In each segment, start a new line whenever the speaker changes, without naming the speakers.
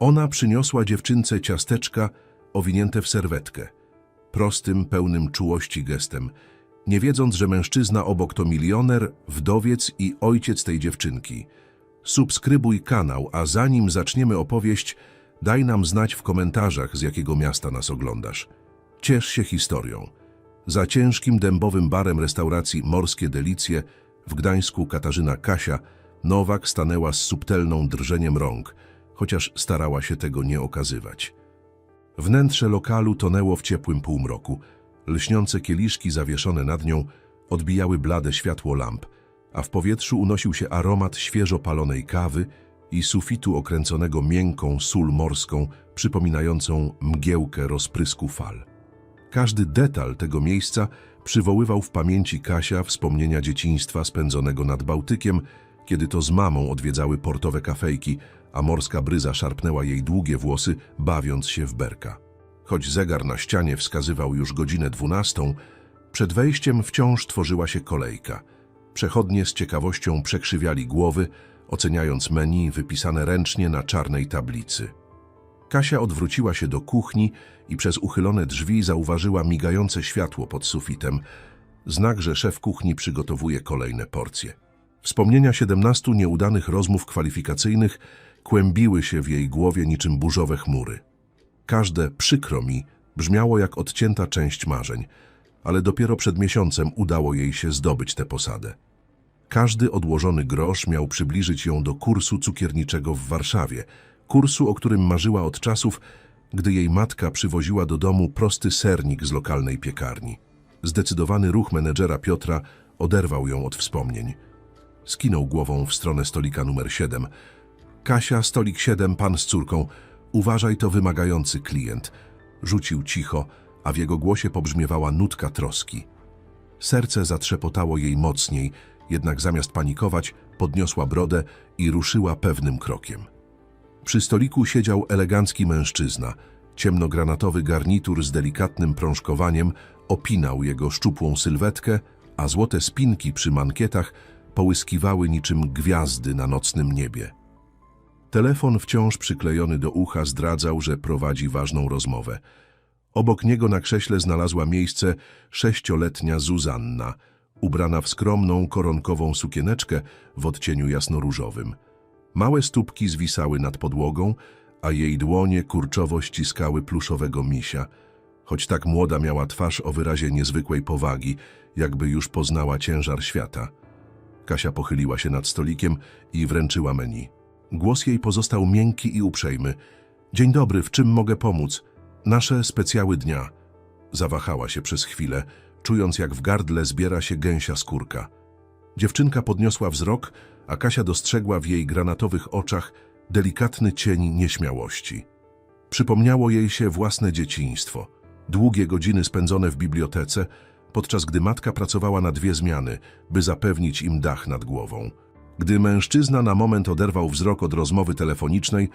Ona przyniosła dziewczynce ciasteczka owinięte w serwetkę. Prostym, pełnym czułości gestem, nie wiedząc, że mężczyzna obok to milioner, wdowiec i ojciec tej dziewczynki. Subskrybuj kanał, a zanim zaczniemy opowieść, daj nam znać w komentarzach, z jakiego miasta nas oglądasz. Ciesz się historią. Za ciężkim dębowym barem restauracji Morskie Delicje w Gdańsku Katarzyna Kasia Nowak stanęła z subtelną drżeniem rąk, chociaż starała się tego nie okazywać. Wnętrze lokalu tonęło w ciepłym półmroku. Lśniące kieliszki zawieszone nad nią odbijały blade światło lamp, a w powietrzu unosił się aromat świeżo palonej kawy i sufitu okręconego miękką sól morską, przypominającą mgiełkę rozprysku fal. Każdy detal tego miejsca przywoływał w pamięci Kasia wspomnienia dzieciństwa spędzonego nad Bałtykiem, kiedy to z mamą odwiedzały portowe kafejki, a morska bryza szarpnęła jej długie włosy, bawiąc się w berka. Choć zegar na ścianie wskazywał już godzinę dwunastą, przed wejściem wciąż tworzyła się kolejka. Przechodnie z ciekawością przekrzywiali głowy, oceniając menu wypisane ręcznie na czarnej tablicy. Kasia odwróciła się do kuchni i przez uchylone drzwi zauważyła migające światło pod sufitem. Znak, że szef kuchni przygotowuje kolejne porcje. Wspomnienia 17 nieudanych rozmów kwalifikacyjnych kłębiły się w jej głowie niczym burzowe chmury. Każde przykro mi brzmiało jak odcięta część marzeń, ale dopiero przed miesiącem udało jej się zdobyć tę posadę. Każdy odłożony grosz miał przybliżyć ją do kursu cukierniczego w Warszawie, kursu, o którym marzyła od czasów, gdy jej matka przywoziła do domu prosty sernik z lokalnej piekarni. Zdecydowany ruch menedżera Piotra oderwał ją od wspomnień. Skinął głową w stronę stolika numer 7. Kasia, stolik 7, pan z córką. Uważaj, to wymagający klient. Rzucił cicho, a w jego głosie pobrzmiewała nutka troski. Serce zatrzepotało jej mocniej, jednak zamiast panikować, podniosła brodę i ruszyła pewnym krokiem. Przy stoliku siedział elegancki mężczyzna. Ciemnogranatowy garnitur z delikatnym prążkowaniem opinał jego szczupłą sylwetkę, a złote spinki przy mankietach połyskiwały niczym gwiazdy na nocnym niebie. Telefon wciąż przyklejony do ucha zdradzał, że prowadzi ważną rozmowę. Obok niego na krześle znalazła miejsce sześcioletnia Zuzanna, ubrana w skromną, koronkową sukieneczkę w odcieniu jasnoróżowym. Małe stópki zwisały nad podłogą, a jej dłonie kurczowo ściskały pluszowego misia. Choć tak młoda miała twarz o wyrazie niezwykłej powagi, jakby już poznała ciężar świata. Kasia pochyliła się nad stolikiem i wręczyła menu. Głos jej pozostał miękki i uprzejmy. Dzień dobry, w czym mogę pomóc? Nasze specjały dnia. Zawahała się przez chwilę, czując jak w gardle zbiera się gęsia skórka. Dziewczynka podniosła wzrok, a Kasia dostrzegła w jej granatowych oczach delikatny cień nieśmiałości. Przypomniało jej się własne dzieciństwo, długie godziny spędzone w bibliotece, podczas gdy matka pracowała na dwie zmiany, by zapewnić im dach nad głową. Gdy mężczyzna na moment oderwał wzrok od rozmowy telefonicznej,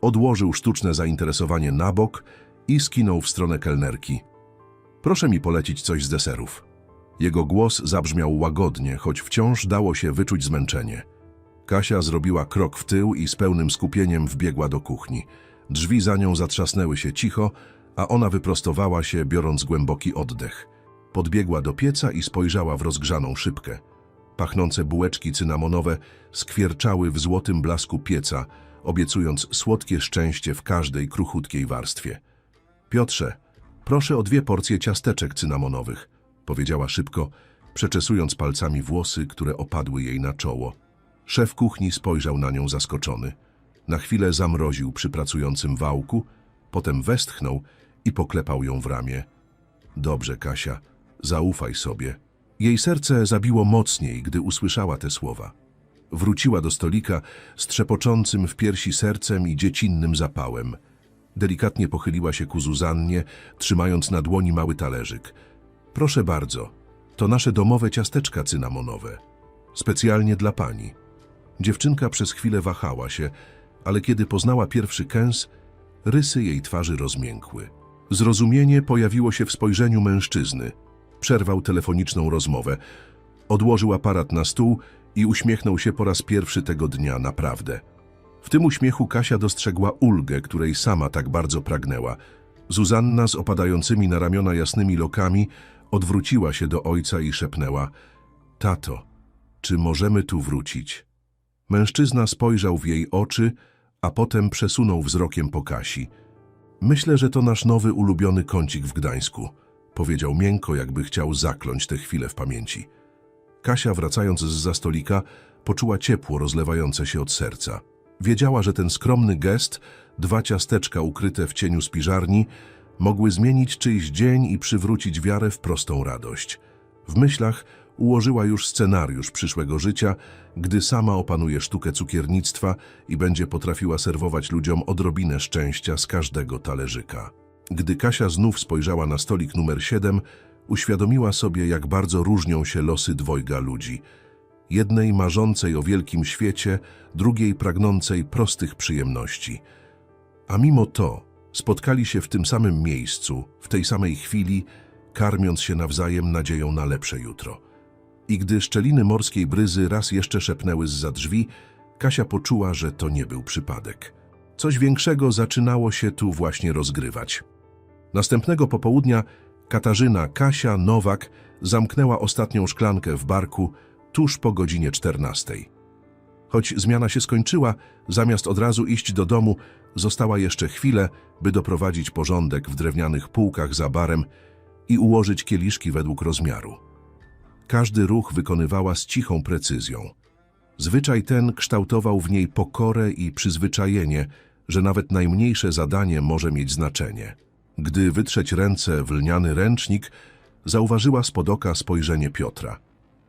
odłożył sztuczne zainteresowanie na bok i skinął w stronę kelnerki. Proszę mi polecić coś z deserów. Jego głos zabrzmiał łagodnie, choć wciąż dało się wyczuć zmęczenie. Kasia zrobiła krok w tył i z pełnym skupieniem wbiegła do kuchni. Drzwi za nią zatrzasnęły się cicho, a ona wyprostowała się, biorąc głęboki oddech. Podbiegła do pieca i spojrzała w rozgrzaną szybkę. Pachnące bułeczki cynamonowe skwierczały w złotym blasku pieca, obiecując słodkie szczęście w każdej kruchutkiej warstwie. Piotrze, proszę o dwie porcje ciasteczek cynamonowych, powiedziała szybko, przeczesując palcami włosy, które opadły jej na czoło. Szef kuchni spojrzał na nią zaskoczony. Na chwilę zamroził przy pracującym wałku, potem westchnął i poklepał ją w ramię. Dobrze, Kasia, zaufaj sobie. Jej serce zabiło mocniej, gdy usłyszała te słowa. Wróciła do stolika z trzepoczącym w piersi sercem i dziecinnym zapałem. Delikatnie pochyliła się ku Zuzannie, trzymając na dłoni mały talerzyk. Proszę bardzo, to nasze domowe ciasteczka cynamonowe. Specjalnie dla pani. Dziewczynka przez chwilę wahała się, ale kiedy poznała pierwszy kęs, rysy jej twarzy rozmiękły. Zrozumienie pojawiło się w spojrzeniu mężczyzny. Przerwał telefoniczną rozmowę. Odłożył aparat na stół i uśmiechnął się po raz pierwszy tego dnia naprawdę. W tym uśmiechu Kasia dostrzegła ulgę, której sama tak bardzo pragnęła. Zuzanna z opadającymi na ramiona jasnymi lokami odwróciła się do ojca i szepnęła – Tato, czy możemy tu wrócić? Mężczyzna spojrzał w jej oczy, a potem przesunął wzrokiem po Kasi. Myślę, że to nasz nowy ulubiony kącik w Gdańsku, powiedział miękko, jakby chciał zakląć tę chwilę w pamięci. Kasia, wracając z za stolika, poczuła ciepło rozlewające się od serca. Wiedziała, że ten skromny gest, dwa ciasteczka ukryte w cieniu spiżarni, mogły zmienić czyjś dzień i przywrócić wiarę w prostą radość. W myślach ułożyła już scenariusz przyszłego życia, gdy sama opanuje sztukę cukiernictwa i będzie potrafiła serwować ludziom odrobinę szczęścia z każdego talerzyka. Gdy Kasia znów spojrzała na stolik numer 7, uświadomiła sobie, jak bardzo różnią się losy dwojga ludzi. Jednej marzącej o wielkim świecie, drugiej pragnącej prostych przyjemności. A mimo to spotkali się w tym samym miejscu, w tej samej chwili, karmiąc się nawzajem nadzieją na lepsze jutro. I gdy szczeliny morskiej bryzy raz jeszcze szepnęły zza drzwi, Kasia poczuła, że to nie był przypadek. Coś większego zaczynało się tu właśnie rozgrywać. Następnego popołudnia Katarzyna Kasia Nowak zamknęła ostatnią szklankę w barku tuż po godzinie 14. Choć zmiana się skończyła, zamiast od razu iść do domu, została jeszcze chwilę, by doprowadzić porządek w drewnianych półkach za barem i ułożyć kieliszki według rozmiaru. Każdy ruch wykonywała z cichą precyzją. Zwyczaj ten kształtował w niej pokorę i przyzwyczajenie, że nawet najmniejsze zadanie może mieć znaczenie. Gdy wytrzeć ręce w lniany ręcznik, zauważyła spod oka spojrzenie Piotra.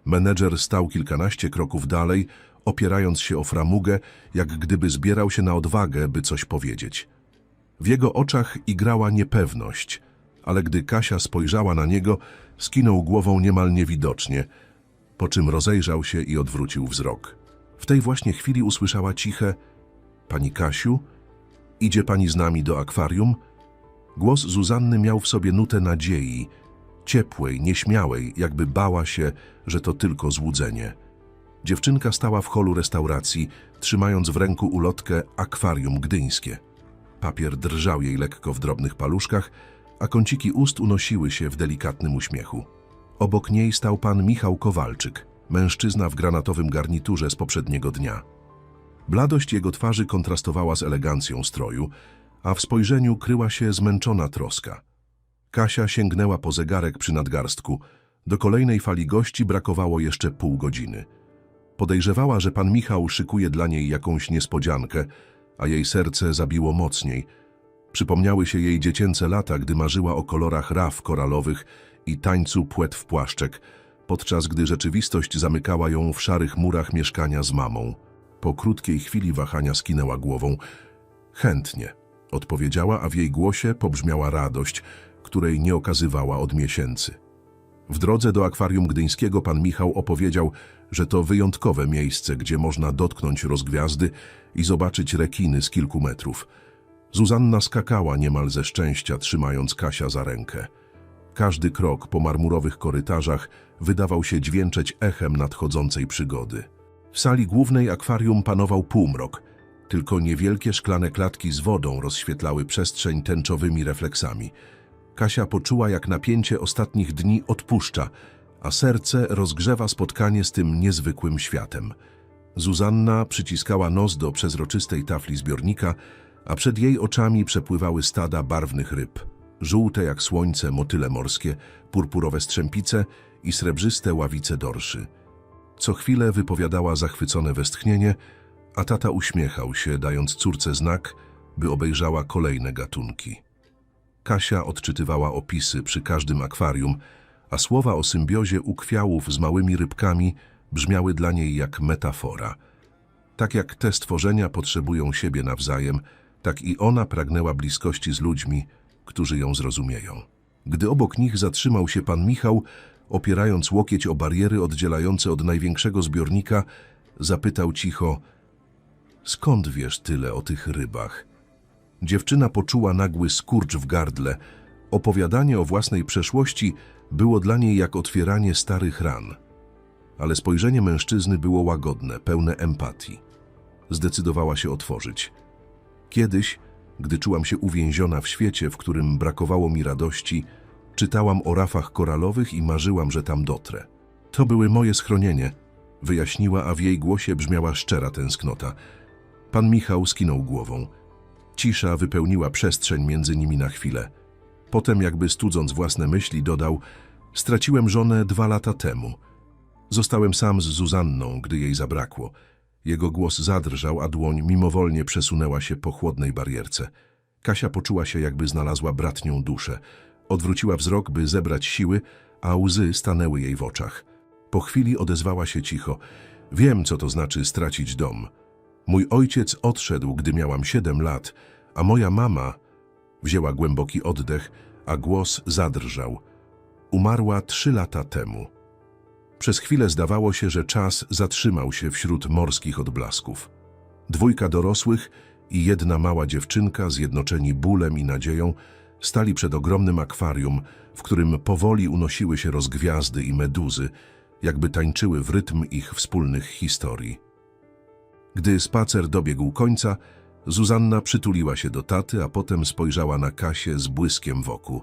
Menedżer stał kilkanaście kroków dalej, opierając się o framugę, jak gdyby zbierał się na odwagę, by coś powiedzieć. W jego oczach igrała niepewność, ale gdy Kasia spojrzała na niego, skinął głową niemal niewidocznie, po czym rozejrzał się i odwrócił wzrok. W tej właśnie chwili usłyszała ciche Pani Kasiu, idzie pani z nami do akwarium? Głos Zuzanny miał w sobie nutę nadziei, ciepłej, nieśmiałej, jakby bała się, że to tylko złudzenie. Dziewczynka stała w holu restauracji, trzymając w ręku ulotkę akwarium gdyńskie. Papier drżał jej lekko w drobnych paluszkach, a kąciki ust unosiły się w delikatnym uśmiechu. Obok niej stał pan Michał Kowalczyk, mężczyzna w granatowym garniturze z poprzedniego dnia. Bladość jego twarzy kontrastowała z elegancją stroju, a w spojrzeniu kryła się zmęczona troska. Kasia sięgnęła po zegarek przy nadgarstku. Do kolejnej fali gości brakowało jeszcze pół godziny. Podejrzewała, że pan Michał szykuje dla niej jakąś niespodziankę, a jej serce zabiło mocniej. Przypomniały się jej dziecięce lata, gdy marzyła o kolorach raf koralowych i tańcu płet w płaszczek, podczas gdy rzeczywistość zamykała ją w szarych murach mieszkania z mamą. Po krótkiej chwili wahania skinęła głową. Chętnie, odpowiedziała, a w jej głosie pobrzmiała radość, której nie okazywała od miesięcy. W drodze do akwarium gdyńskiego pan Michał opowiedział, że to wyjątkowe miejsce, gdzie można dotknąć rozgwiazdy i zobaczyć rekiny z kilku metrów. Zuzanna skakała niemal ze szczęścia, trzymając Kasia za rękę. Każdy krok po marmurowych korytarzach wydawał się dźwięczeć echem nadchodzącej przygody. W sali głównej akwarium panował półmrok. Tylko niewielkie szklane klatki z wodą rozświetlały przestrzeń tęczowymi refleksami. Kasia poczuła, jak napięcie ostatnich dni odpuszcza, a serce rozgrzewa spotkanie z tym niezwykłym światem. Zuzanna przyciskała nos do przezroczystej tafli zbiornika, a przed jej oczami przepływały stada barwnych ryb. Żółte jak słońce motyle morskie, purpurowe strzępice i srebrzyste ławice dorszy. Co chwilę wypowiadała zachwycone westchnienie, a tata uśmiechał się, dając córce znak, by obejrzała kolejne gatunki. Kasia odczytywała opisy przy każdym akwarium, a słowa o symbiozie ukwiałów z małymi rybkami brzmiały dla niej jak metafora. Tak jak te stworzenia potrzebują siebie nawzajem, tak i ona pragnęła bliskości z ludźmi, którzy ją zrozumieją. Gdy obok nich zatrzymał się pan Michał, opierając łokieć o bariery oddzielające od największego zbiornika, zapytał cicho – Skąd wiesz tyle o tych rybach? Dziewczyna poczuła nagły skurcz w gardle. Opowiadanie o własnej przeszłości było dla niej jak otwieranie starych ran. Ale spojrzenie mężczyzny było łagodne, pełne empatii. zdecydowała się otworzyć. Kiedyś, gdy czułam się uwięziona w świecie, w którym brakowało mi radości, czytałam o rafach koralowych i marzyłam, że tam dotrę. To były moje schronienie, wyjaśniła, a w jej głosie brzmiała szczera tęsknota. Pan Michał skinął głową. Cisza wypełniła przestrzeń między nimi na chwilę. Potem, jakby studząc własne myśli, dodał: Straciłem żonę dwa lata temu. Zostałem sam z Zuzanną, gdy jej zabrakło. Jego głos zadrżał, a dłoń mimowolnie przesunęła się po chłodnej barierce. Kasia poczuła się, jakby znalazła bratnią duszę. Odwróciła wzrok, by zebrać siły, a łzy stanęły jej w oczach. Po chwili odezwała się cicho. Wiem, co to znaczy stracić dom. Mój ojciec odszedł, gdy miałam siedem lat, a moja mama wzięła głęboki oddech, a głos zadrżał. Umarła trzy lata temu. Przez chwilę zdawało się, że czas zatrzymał się wśród morskich odblasków. Dwójka dorosłych i jedna mała dziewczynka, zjednoczeni bólem i nadzieją, stali przed ogromnym akwarium, w którym powoli unosiły się rozgwiazdy i meduzy, jakby tańczyły w rytm ich wspólnych historii. Gdy spacer dobiegł końca, Zuzanna przytuliła się do taty, a potem spojrzała na Kasię z błyskiem wokół.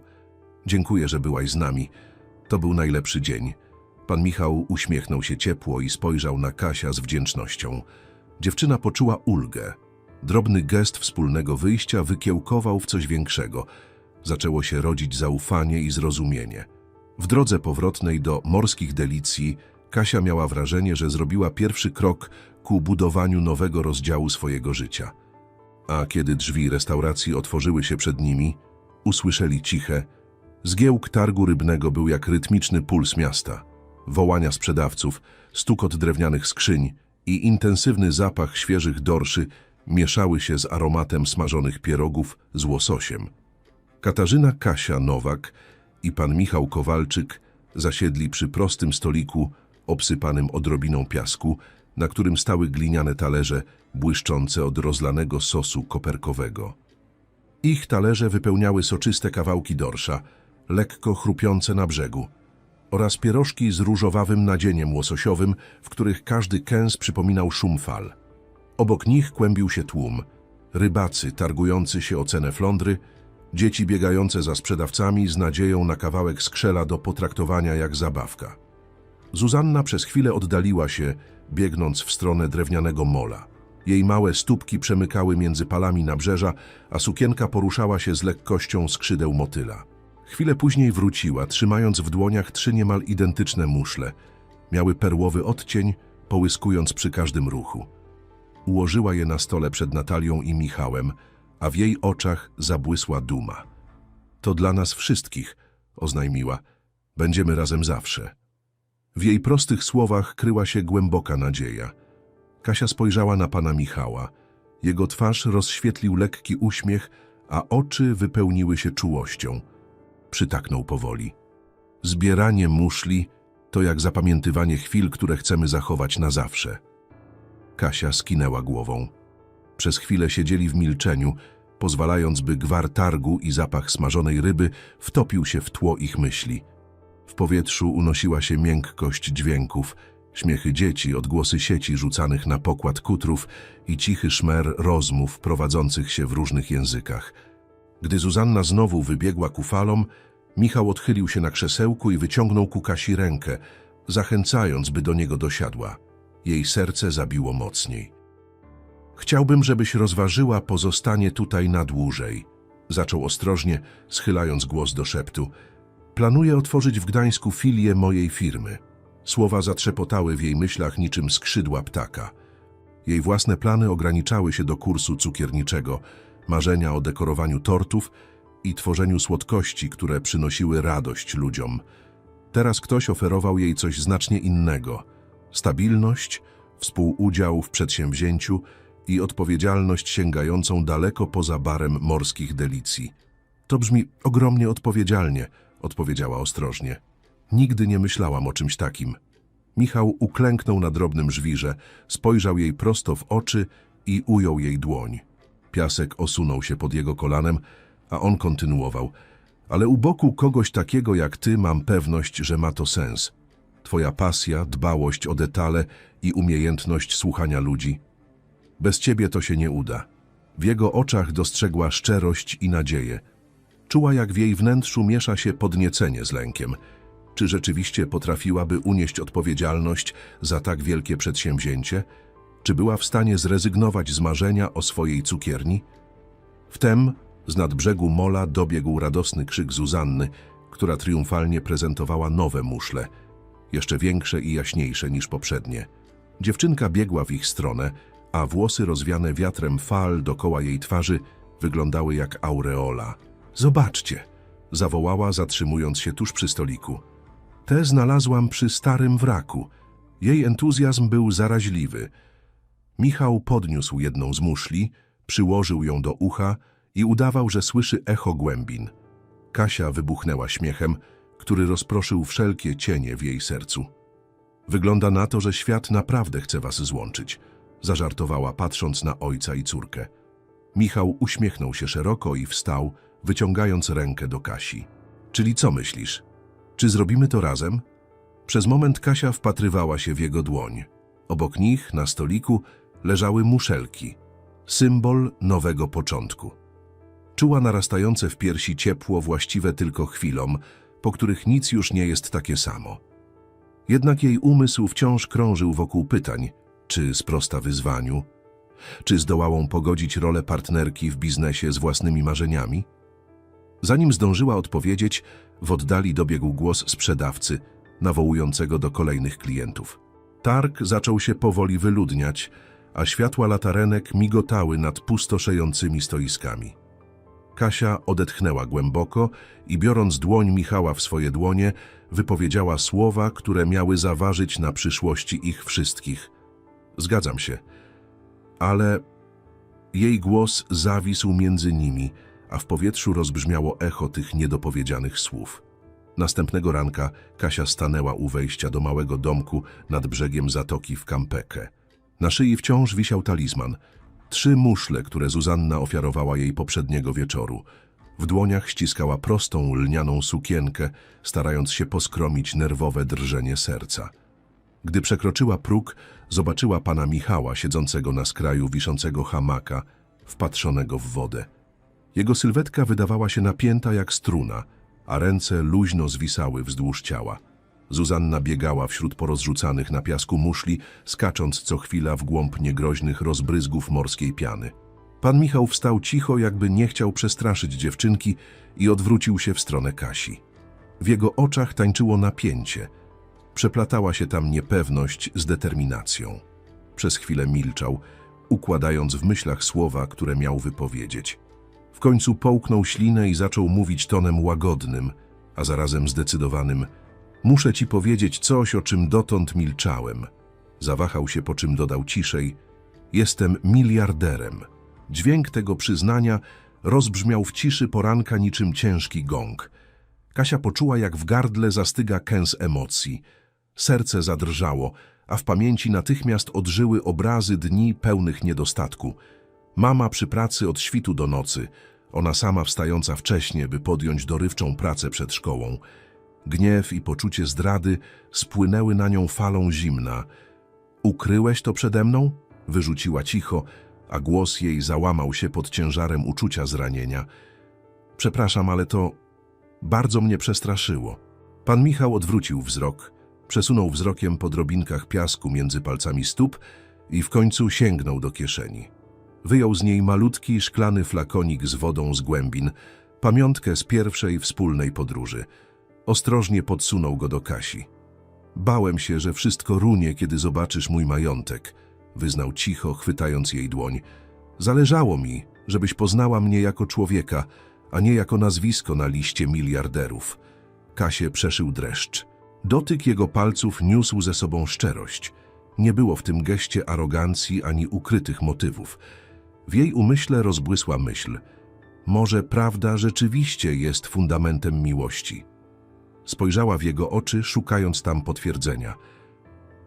Dziękuję, że byłaś z nami. To był najlepszy dzień. Pan Michał uśmiechnął się ciepło i spojrzał na Kasia z wdzięcznością. Dziewczyna poczuła ulgę. Drobny gest wspólnego wyjścia wykiełkował w coś większego. Zaczęło się rodzić zaufanie i zrozumienie. W drodze powrotnej do morskich delicji Kasia miała wrażenie, że zrobiła pierwszy krok ku budowaniu nowego rozdziału swojego życia. A kiedy drzwi restauracji otworzyły się przed nimi, usłyszeli ciche. Zgiełk targu rybnego był jak rytmiczny puls miasta. Wołania sprzedawców, stukot drewnianych skrzyń i intensywny zapach świeżych dorszy mieszały się z aromatem smażonych pierogów z łososiem. Katarzyna Kasia Nowak i pan Michał Kowalczyk zasiedli przy prostym stoliku obsypanym odrobiną piasku, na którym stały gliniane talerze błyszczące od rozlanego sosu koperkowego. Ich talerze wypełniały soczyste kawałki dorsza, lekko chrupiące na brzegu, oraz pierożki z różowawym nadzieniem łososiowym, w których każdy kęs przypominał szum fal. Obok nich kłębił się tłum. Rybacy targujący się o cenę flądry, dzieci biegające za sprzedawcami z nadzieją na kawałek skrzela do potraktowania jak zabawka. Zuzanna przez chwilę oddaliła się, biegnąc w stronę drewnianego mola. Jej małe stópki przemykały między palami nabrzeża, a sukienka poruszała się z lekkością skrzydeł motyla. Chwilę później wróciła, trzymając w dłoniach trzy niemal identyczne muszle. Miały perłowy odcień, połyskując przy każdym ruchu. Ułożyła je na stole przed Natalią i Michałem, a w jej oczach zabłysła duma. To dla nas wszystkich, oznajmiła. Będziemy razem zawsze. W jej prostych słowach kryła się głęboka nadzieja. Kasia spojrzała na pana Michała. Jego twarz rozświetlił lekki uśmiech, a oczy wypełniły się czułością. Przytaknął powoli. Zbieranie muszli to jak zapamiętywanie chwil, które chcemy zachować na zawsze. Kasia skinęła głową. Przez chwilę siedzieli w milczeniu, pozwalając, by gwar targu i zapach smażonej ryby wtopił się w tło ich myśli. W powietrzu unosiła się miękkość dźwięków, śmiechy dzieci, odgłosy sieci rzucanych na pokład kutrów i cichy szmer rozmów prowadzących się w różnych językach. Gdy Zuzanna znowu wybiegła ku falom, Michał odchylił się na krzesełku i wyciągnął ku Kasi rękę, zachęcając, by do niego dosiadła. Jej serce zabiło mocniej. Chciałbym, żebyś rozważyła pozostanie tutaj na dłużej. Zaczął ostrożnie, schylając głos do szeptu. Planuję otworzyć w Gdańsku filię mojej firmy. Słowa zatrzepotały w jej myślach niczym skrzydła ptaka. Jej własne plany ograniczały się do kursu cukierniczego, marzenia o dekorowaniu tortów i tworzeniu słodkości, które przynosiły radość ludziom. Teraz ktoś oferował jej coś znacznie innego. Stabilność, współudział w przedsięwzięciu i odpowiedzialność sięgającą daleko poza barem morskich delicji. To brzmi ogromnie odpowiedzialnie, odpowiedziała ostrożnie. Nigdy nie myślałam o czymś takim. Michał uklęknął na drobnym żwirze, spojrzał jej prosto w oczy i ujął jej dłoń. Piasek osunął się pod jego kolanem, a on kontynuował. Ale u boku kogoś takiego jak ty mam pewność, że ma to sens. Twoja pasja, dbałość o detale i umiejętność słuchania ludzi. Bez ciebie to się nie uda. W jego oczach dostrzegła szczerość i nadzieję. Czuła, jak w jej wnętrzu miesza się podniecenie z lękiem. Czy rzeczywiście potrafiłaby unieść odpowiedzialność za tak wielkie przedsięwzięcie? Czy była w stanie zrezygnować z marzenia o swojej cukierni? Wtem z nadbrzegu mola dobiegł radosny krzyk Zuzanny, która triumfalnie prezentowała nowe muszle, jeszcze większe i jaśniejsze niż poprzednie. Dziewczynka biegła w ich stronę, a włosy rozwiane wiatrem fal dokoła jej twarzy wyglądały jak aureola. Zobaczcie, zawołała, zatrzymując się tuż przy stoliku. Te znalazłam przy starym wraku. Jej entuzjazm był zaraźliwy. Michał podniósł jedną z muszli, przyłożył ją do ucha i udawał, że słyszy echo głębin. Kasia wybuchnęła śmiechem, który rozproszył wszelkie cienie w jej sercu. Wygląda na to, że świat naprawdę chce was złączyć, zażartowała, patrząc na ojca i córkę. Michał uśmiechnął się szeroko i wstał, wyciągając rękę do Kasi. Czyli co myślisz? Czy zrobimy to razem? Przez moment Kasia wpatrywała się w jego dłoń. Obok nich, na stoliku, leżały muszelki, symbol nowego początku. Czuła narastające w piersi ciepło właściwe tylko chwilom, po których nic już nie jest takie samo. Jednak jej umysł wciąż krążył wokół pytań, czy sprosta wyzwaniu, czy zdołałą pogodzić rolę partnerki w biznesie z własnymi marzeniami? Zanim zdążyła odpowiedzieć, w oddali dobiegł głos sprzedawcy, nawołującego do kolejnych klientów. Targ zaczął się powoli wyludniać, a światła latarenek migotały nad pustoszejącymi stoiskami. Kasia odetchnęła głęboko i biorąc dłoń Michała w swoje dłonie, wypowiedziała słowa, które miały zaważyć na przyszłości ich wszystkich. Zgadzam się, ale jej głos zawisł między nimi, a w powietrzu rozbrzmiało echo tych niedopowiedzianych słów. Następnego ranka Kasia stanęła u wejścia do małego domku nad brzegiem zatoki w Kampekę. Na szyi wciąż wisiał talizman. Trzy muszle, które Zuzanna ofiarowała jej poprzedniego wieczoru. W dłoniach ściskała prostą, lnianą sukienkę, starając się poskromić nerwowe drżenie serca. Gdy przekroczyła próg, zobaczyła pana Michała siedzącego na skraju wiszącego hamaka, wpatrzonego w wodę. Jego sylwetka wydawała się napięta jak struna, a ręce luźno zwisały wzdłuż ciała. Zuzanna biegała wśród porozrzucanych na piasku muszli, skacząc co chwila w głąb niegroźnych rozbryzgów morskiej piany. Pan Michał wstał cicho, jakby nie chciał przestraszyć dziewczynki i odwrócił się w stronę Kasi. W jego oczach tańczyło napięcie. Przeplatała się tam niepewność z determinacją. Przez chwilę milczał, układając w myślach słowa, które miał wypowiedzieć. W końcu połknął ślinę i zaczął mówić tonem łagodnym, a zarazem zdecydowanym. Muszę ci powiedzieć coś, o czym dotąd milczałem. Zawahał się, po czym dodał ciszej. Jestem miliarderem. Dźwięk tego przyznania rozbrzmiał w ciszy poranka niczym ciężki gong. Kasia poczuła, jak w gardle zastyga kęs emocji. Serce zadrżało, a w pamięci natychmiast odżyły obrazy dni pełnych niedostatku. Mama przy pracy od świtu do nocy, ona sama wstająca wcześnie, by podjąć dorywczą pracę przed szkołą. Gniew i poczucie zdrady spłynęły na nią falą zimna. Ukryłeś to przede mną? Wyrzuciła cicho, a głos jej załamał się pod ciężarem uczucia zranienia. Przepraszam, ale to bardzo mnie przestraszyło. Pan Michał odwrócił wzrok, przesunął wzrokiem po drobinkach piasku między palcami stóp i w końcu sięgnął do kieszeni. Wyjął z niej malutki, szklany flakonik z wodą z głębin, pamiątkę z pierwszej wspólnej podróży. Ostrożnie podsunął go do Kasi. Bałem się, że wszystko runie, kiedy zobaczysz mój majątek, wyznał cicho, chwytając jej dłoń. Zależało mi, żebyś poznała mnie jako człowieka, a nie jako nazwisko na liście miliarderów. Kasię przeszył dreszcz. Dotyk jego palców niósł ze sobą szczerość. Nie było w tym geście arogancji ani ukrytych motywów. W jej umyśle rozbłysła myśl. Może prawda rzeczywiście jest fundamentem miłości. Spojrzała w jego oczy, szukając tam potwierdzenia.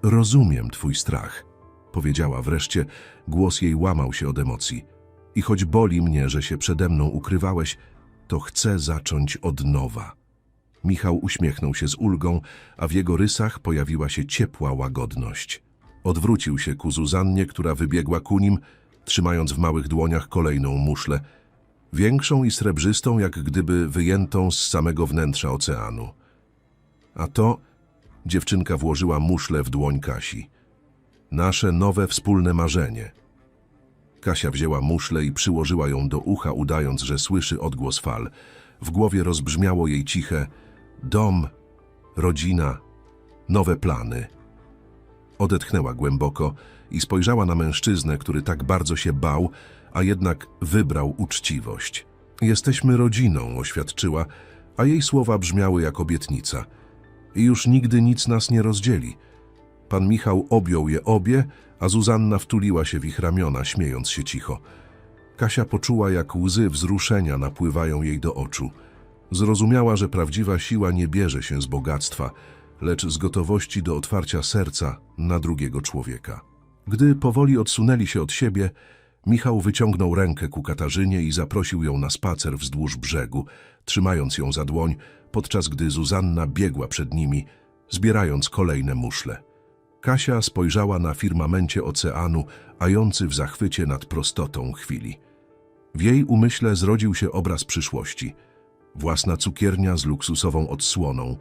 Rozumiem twój strach, powiedziała wreszcie. Głos jej łamał się od emocji. I choć boli mnie, że się przede mną ukrywałeś, to chcę zacząć od nowa. Michał uśmiechnął się z ulgą, a w jego rysach pojawiła się ciepła łagodność. Odwrócił się ku Zuzannie, która wybiegła ku nim, trzymając w małych dłoniach kolejną muszlę, większą i srebrzystą, jak gdyby wyjętą z samego wnętrza oceanu. A to dziewczynka włożyła muszlę w dłoń Kasi. Nasze nowe wspólne marzenie. Kasia wzięła muszlę i przyłożyła ją do ucha, udając, że słyszy odgłos fal. W głowie rozbrzmiało jej ciche dom, rodzina, nowe plany. Odetchnęła głęboko i spojrzała na mężczyznę, który tak bardzo się bał, a jednak wybrał uczciwość. Jesteśmy rodziną, oświadczyła, a jej słowa brzmiały jak obietnica. I już nigdy nic nas nie rozdzieli. Pan Michał objął je obie, a Zuzanna wtuliła się w ich ramiona, śmiejąc się cicho. Kasia poczuła, jak łzy wzruszenia napływają jej do oczu. Zrozumiała, że prawdziwa siła nie bierze się z bogactwa, lecz z gotowości do otwarcia serca na drugiego człowieka. Gdy powoli odsunęli się od siebie, Michał wyciągnął rękę ku Katarzynie i zaprosił ją na spacer wzdłuż brzegu, trzymając ją za dłoń, podczas gdy Zuzanna biegła przed nimi, zbierając kolejne muszle. Kasia spojrzała na firmamencie oceanu, ający w zachwycie nad prostotą chwili. W jej umyśle zrodził się obraz przyszłości. Własna cukiernia z luksusową odsłoną,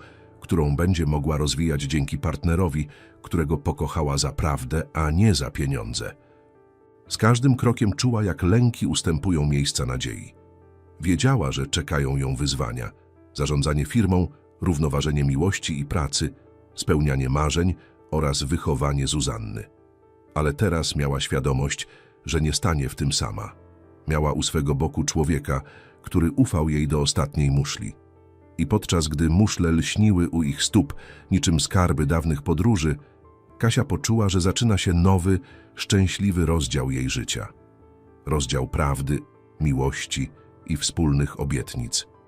którą będzie mogła rozwijać dzięki partnerowi, którego pokochała za prawdę, a nie za pieniądze. Z każdym krokiem czuła, jak lęki ustępują miejsca nadziei. Wiedziała, że czekają ją wyzwania. Zarządzanie firmą, równoważenie miłości i pracy, spełnianie marzeń oraz wychowanie Zuzanny. Ale teraz miała świadomość, że nie stanie w tym sama. Miała u swego boku człowieka, który ufał jej do ostatniej muszli. I podczas gdy muszle lśniły u ich stóp, niczym skarby dawnych podróży, Kasia poczuła, że zaczyna się nowy, szczęśliwy rozdział jej życia. Rozdział prawdy, miłości i wspólnych obietnic.